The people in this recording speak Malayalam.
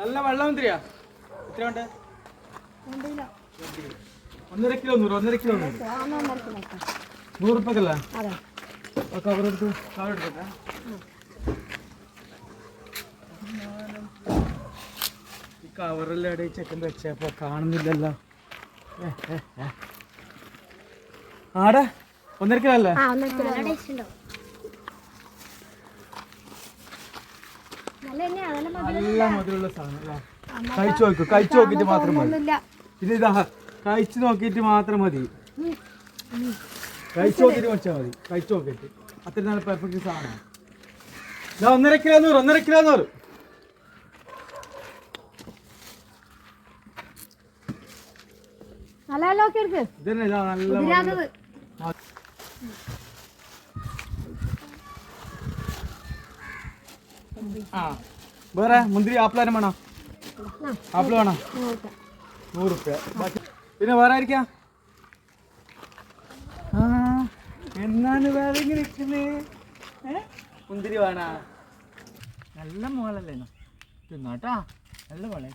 നല്ല വെള്ളം മുന്തിരിയാ എത്ര ഉണ്ട് ഒന്നര കിലോ നൂറ് ഒന്നര കിലോ നൂറ്. നൂറ് ഉറുപ്പക്കല്ലേ കവർ എടുക്കട്ടെ ഈ കവറെല്ലാം ഇടയിൽ ചെക്കൻ വെച്ചപ്പോ? കാണുന്നില്ലല്ലോ. ആടെ? ഒന്നര കിലോ അല്ലേ ആ ഒന്നര കിലോ ടേസ്റ്റ് ഉണ്ടാവും നല്ല മധുരമുള്ള സാധനം കഴിച്ചു നോക്കൂ കഴിച്ചു നോക്കിയിട്ട് മാത്രം മതി. പിന്നെ ഇതാ കഴിച്ചു നോക്കിയിട്ട് മാത്രം മതി. കഴിച്ചു നോക്കിയിട്ട് വെച്ചാൽ മതി. കഴിച്ചു നോക്കിയിട്ട്. അത്ര നല്ല പെർഫെക്റ്റ് സാധനമാണ് ഇതാ ഒന്നര കിലോ നൂറ് ഒന്നര കിലോ നൂറ്. നല്ല നല്ല ഒക്കെ മുന്തിരി ആപ്പിൾ തന്നെ വേണോ? ആപ്പിൾ വേണോ? നൂറ് റുപ്യ പിന്നെ വേറെ ആയിരിക്കാം? എന്നാണ് വേറെ ഇങ്ങനെ മുന്തിരി വേണ? നല്ല മോളല്ലേ തിന്നാട്ടാ. നല്ല മോളെ.